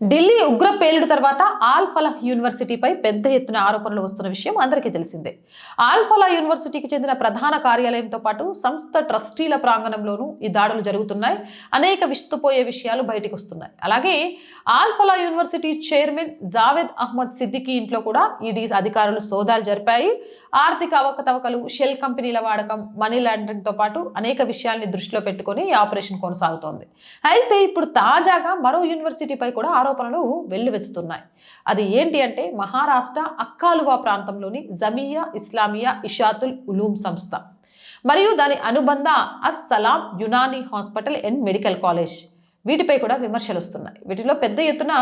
Delhi ఉగ్ర పేలుడు తర్వాత ఆల్ యూనివర్సిటీపై పెద్ద ఎత్తున ఆరోపణలు వస్తున్న విషయం అందరికీ తెలిసిందే. ఆల్ యూనివర్సిటీకి చెందిన ప్రధాన కార్యాలయంతో పాటు సంస్థ ట్రస్టీల ప్రాంగణంలోనూ ఈ దాడులు జరుగుతున్నాయి. అనేక విస్తుపోయే విషయాలు బయటకు వస్తున్నాయి. అలాగే ఆల్ యూనివర్సిటీ చైర్మన్ జావేద్ అహ్మద్ సిద్దికి ఇంట్లో కూడా ఈడీ అధికారులు సోదాలు జరిపాయి. ఆర్థిక అవకతవకలు షెల్ కంపెనీల వాడకం మనీ లాండరింగ్తో పాటు అనేక విషయాల్ని దృష్టిలో పెట్టుకొని ఈ ఆపరేషన్ కొనసాగుతోంది. అయితే ఇప్పుడు తాజాగా మరో యూనివర్సిటీపై కూడా ఆరోపణలు వెల్లువెత్తుతున్నాయి. అది ఏంటి అంటే మహారాష్ట్ర అక్కాలువా ప్రాంతంలోని జమియా ఇస్లామియా ఇషాతుల్ ఉలూమ్ సంస్థ. మరియు దాని అనుబంధ Assalam Unani hospital and medical college. వీటిపై కూడా విమర్శలు వస్తున్నాయి. వీటిలో పెద్ద ఎత్తున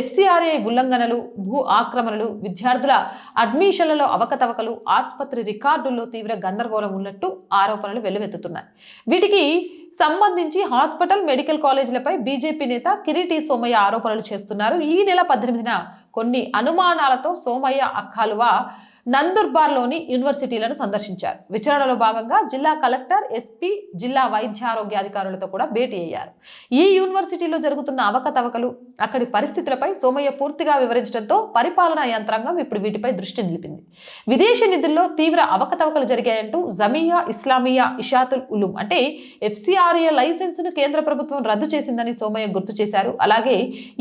ఎఫ్సిఆర్ఏ ఉల్లంఘనలు భూ ఆక్రమణలు విద్యార్థుల అడ్మిషన్లలో అవకతవకలు ఆసుపత్రి రికార్డుల్లో తీవ్ర గందరగోళం ఉన్నట్టు ఆరోపణలు వెల్లువెత్తుతున్నాయి. వీటికి సంబంధించి హాస్పిటల్ మెడికల్ కాలేజీలపై బీజేపీ నేత కిరీటి సోమయ్య ఆరోపణలు చేస్తున్నారు. ఈ నెల పద్దెనిమిదిన కొన్ని అనుమానాలతో సోమయ్య అక్కాలువ నందుర్బార్లోని యూనివర్సిటీలను సందర్శించారు. విచారణలో భాగంగా జిల్లా కలెక్టర్ ఎస్పీ జిల్లా వైద్య ఆరోగ్య అధికారులతో కూడా భేటీ అయ్యారు. ఈ యూనివర్సిటీలో జరుగుతున్న అవకతవకలు అక్కడి పరిస్థితులపై సోమయ్య పూర్తిగా వివరించడంతో పరిపాలనా యంత్రాంగం ఇప్పుడు వీటిపై దృష్టి నిలిపింది. విదేశీ నిధుల్లో తీవ్ర అవకతవకలు జరిగాయంటూ జమియా ఇస్లామియా ఇషాతుల్ ఉలుం అంటే ఎఫ్సిఆర్ఏ లైసెన్స్ను కేంద్ర ప్రభుత్వం రద్దు చేసిందని సోమయ్య గుర్తు చేశారు. అలాగే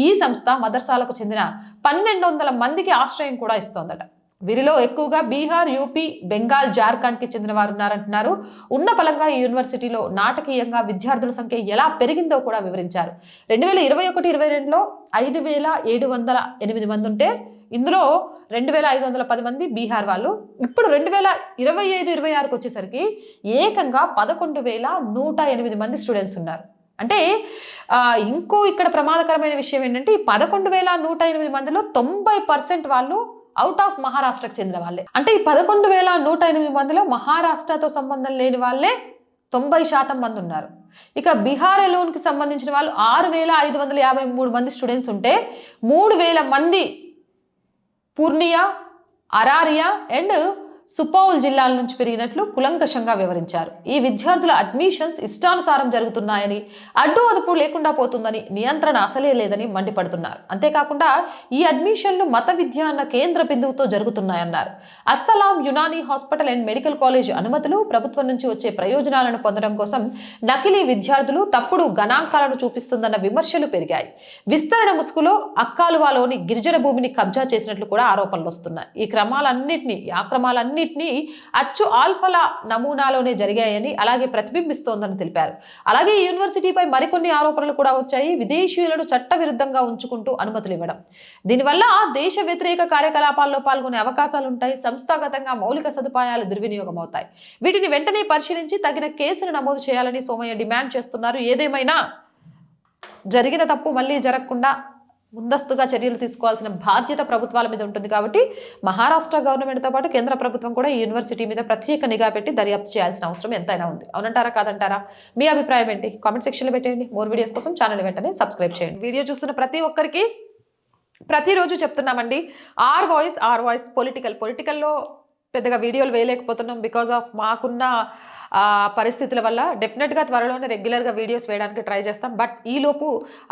ఈ సంస్థ మదర్సాలకు చెందిన పన్నెండు వందల మందికి ఆశ్రయం కూడా ఇస్తోందట. వీరిలో ఎక్కువగా బీహార్ యూపీ బెంగాల్ జార్ఖండ్కి చెందిన వారు ఉన్నారంటున్నారు. ఉన్న పలంగా ఈ యూనివర్సిటీలో నాటకీయంగా విద్యార్థుల సంఖ్య ఎలా పెరిగిందో కూడా వివరించారు. రెండు వేల ఇరవై ఒకటి ఇరవై రెండులో ఐదు వేల ఏడు వందల ఎనిమిది మంది ఉంటే ఇందులో రెండు వేల ఐదు వందల పది మంది బీహార్ వాళ్ళు. ఇప్పుడు రెండు వేల ఇరవై ఐదు ఇరవై ఆరుకు వచ్చేసరికి ఏకంగా పదకొండు వేల నూట ఎనిమిది మంది స్టూడెంట్స్ ఉన్నారు. అంటే ఇంకో ఇక్కడ ప్రమాదకరమైన విషయం ఏంటంటే ఈ పదకొండు వేల నూట ఎనిమిది మందిలో తొంభై పర్సెంట్ వాళ్ళు అవుట్ ఆఫ్ మహారాష్ట్రకు చెందిన వాళ్ళే. అంటే ఈ పదకొండు వేల నూట ఎనిమిది మందిలో మహారాష్ట్రతో సంబంధం లేని వాళ్ళే తొంభై శాతం మంది ఉన్నారు. ఇక బీహార్ ఎలోన్కి సంబంధించిన వాళ్ళు ఆరు వేల ఐదు వందల యాభై మూడు మంది స్టూడెంట్స్ ఉంటే మూడు వేల మంది పూర్ణియా అరారియా అండ్ సుపౌల్ జిల్లాల నుంచి పెరిగినట్లు కులంకషంగా వివరించారు. ఈ విద్యార్థుల అడ్మిషన్స్ ఇష్టానుసారం జరుగుతున్నాయని అడ్డు అదుపు లేకుండా పోతుందని నియంత్రణ అసలే లేదని మండిపడుతున్నారు. అంతేకాకుండా ఈ అడ్మిషన్లు మత విద్య అన్న కేంద్ర బిందువుతో జరుగుతున్నాయన్నారు. Assalam Unani hospital and medical college అనుమతులు ప్రభుత్వం నుంచి వచ్చే ప్రయోజనాలను పొందడం కోసం నకిలీ విద్యార్థులు తప్పుడు గణాంకాలను చూపిస్తుందన్న విమర్శలు పెరిగాయి. విస్తరణ ముసుగులో అక్కాలువాలోని గిరిజన భూమిని కబ్జా చేసినట్లు కూడా ఆరోపణలు వస్తున్నాయి. ఈ క్రమాలన్నింటినీ ఈ అన్నింటినీ అచ్చు ఆల్ఫలా నమూనాలోనే జరిగాయని అలాగే ప్రతిబింబిస్తోందని తెలిపారు. అలాగే ఈ యూనివర్సిటీపై మరికొన్ని ఆరోపణలు కూడా వచ్చాయి. విదేశీయులను చట్టవిరుద్ధంగా ఉంచుకుంటూ అనుమతులు ఇవ్వడం. దీనివల్ల దేశ వ్యతిరేక కార్యకలాపాల్లో పాల్గొనే అవకాశాలు ఉంటాయి సంస్థాగతంగా మౌలిక సదుపాయాలు దుర్వినియోగం అవుతాయి వీటిని వెంటనే పరిశీలించి తగిన కేసును నమోదు చేయాలని సోమయ్య డిమాండ్ చేస్తున్నారు. ఏదేమైనా జరిగిన తప్పు మళ్ళీ జరగకుండా ముందస్తుగా చర్యలు తీసుకోవాల్సిన బాధ్యత ప్రభుత్వాల మీద ఉంటుంది కాబట్టి మహారాష్ట్ర గవర్నమెంట్తో పాటు కేంద్ర ప్రభుత్వం కూడా ఈ యూనివర్సిటీ మీద ప్రత్యేక నిఘా పెట్టి దర్యాప్తు చేయాల్సిన అవసరం ఎంతైనా ఉంది. అవునంటారా? కాదంటారా? మీ అభిప్రాయం ఏంటి? కామెంట్ సెక్షన్లో పెట్టేయండి. మోర్ వీడియోస్ కోసం ఛానల్ వెంటనే సబ్స్క్రైబ్ చేయండి. వీడియో చూస్తున్న ప్రతి ఒక్కరికి ప్రతిరోజు చెప్తున్నామండి. R voice R voice political. పొలిటికల్లో పెద్దగా వీడియోలు వేయలేకపోతున్నాం బికాజ్ ఆఫ్ మాకున్న పరిస్థితుల వల్ల డెఫినెట్గా త్వరలోనే రెగ్యులర్గా వీడియోస్ వేయడానికి ట్రై చేస్తాం. బట్ ఈలోపు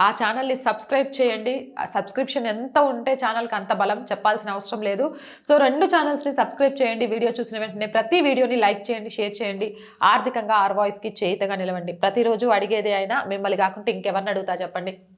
ఆ ఛానల్ని సబ్స్క్రైబ్ చేయండి. సబ్స్క్రిప్షన్ ఎంత ఉంటే ఛానల్కి అంత బలం చెప్పాల్సిన అవసరం లేదు. సో రెండు ఛానల్స్ని సబ్స్క్రైబ్ చేయండి. వీడియో చూసిన వెంటనే ప్రతి వీడియోని లైక్ చేయండి షేర్ చేయండి. ఆర్థికంగా ఆర్ వాయిస్కి చేయితగా నిలవండి. ప్రతిరోజు అడిగేదే అయినా మిమ్మల్ని కాకుండా ఇంకెవరిని అడుగుతా చెప్పండి.